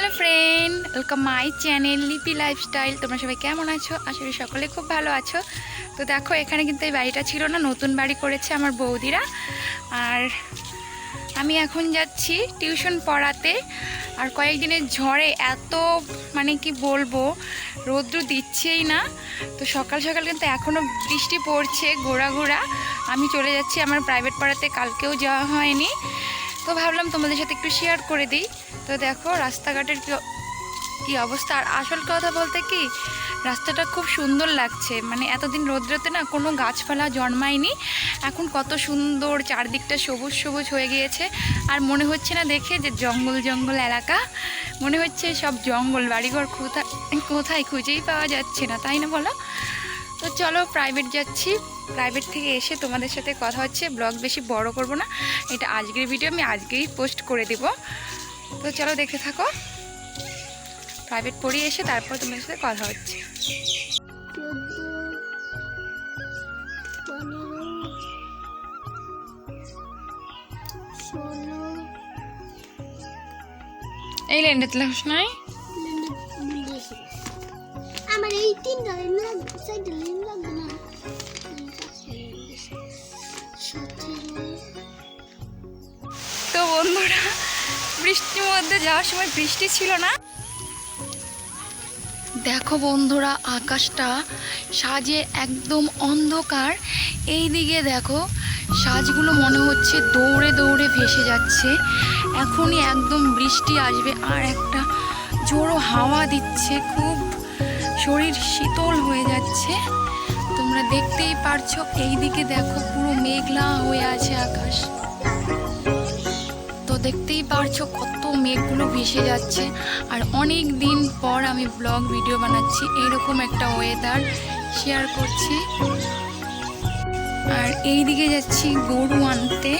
Hello friend welcome my channel Lipi lifestyle তোমরা সবাই কেমন আছো? আশা করি সকলে খুব ভালো আছো। তো দেখো, এখানে কিন্তু এই বাড়িটা ছিল না, নতুন বাড়ি করেছে আমার বৌদিরা। আর আমি এখন যাচ্ছি টিউশন পড়াতে। আর কয়েকদিনের ঝড়ে এত মানে কি বলব, রৌদ্র দিচ্ছেই না। তো সকাল সকাল কিন্তু এখনও বৃষ্টি পড়ছে গোড়া গোড়া আমি চলে যাচ্ছি আমার প্রাইভেট পড়াতে, কালকেও যাওয়া হয়নি। তো ভাবলাম তোমাদের সাথে একটু শেয়ার করে দিই। তো দেখো, রাস্তাঘাটের কি অবস্থা? আর আসল কথা বলতে কি, রাস্তাটা খুব সুন্দর লাগছে। মানে এতদিন রৌদ্রতে না কোনো গাছপালা জন্মায়নি। এখন কত সুন্দর চারদিকটা সবুজ সবুজ হয়ে গিয়েছে। আর মনে হচ্ছে না দেখে যে জঙ্গল জঙ্গল এলাকা। মনে হচ্ছে সব জঙ্গল, বাড়িঘর কোথায় কোথায় খুঁজেই পাওয়া যাচ্ছে না, তাই না বলো? তো চলো প্রাইভেট যাচ্ছি। প্রাইভেট থেকে এসে তোমাদের সাথে কথা হচ্ছে, ব্লগ বেশি বড় করব না। এটা আজকের ভিডিও আমি আজকেই পোস্ট করে দিব। তো চলো দেখতে থাকো। প্রাইভেট পড়িয়ে এসে তারপর তোমাদের সাথে কথা হচ্ছে। এই লাইনটাতে লাগাস নাই। আমার এই তিনটা লাগবে চারটা বৃষ্টির মধ্যে যাওয়ার সময় বৃষ্টি ছিল না। দেখো বন্ধুরা, আকাশটা সাজে একদম অন্ধকার। এই দিকে দেখো, সাজগুলো মনে হচ্ছে দৌড়ে দৌড়ে ভেসে যাচ্ছে। এখনই একদম বৃষ্টি আসবে আর একটা জোরো হাওয়া দিচ্ছে। খুব শরীর শীতল হয়ে যাচ্ছে। তোমরা দেখতেই পারছ এই দিকে দেখো পুরো মেঘলা হয়ে আছে আকাশ। দেখতেই পারছ কত মেঘগুলো ভেসে যাচ্ছে। আর অনেক দিন পর আমি ব্লগ ভিডিও বানাচ্ছি, এরকম একটা ওয়েদার শেয়ার করছি। আর এই দিকে যাচ্ছি গরু আনতে।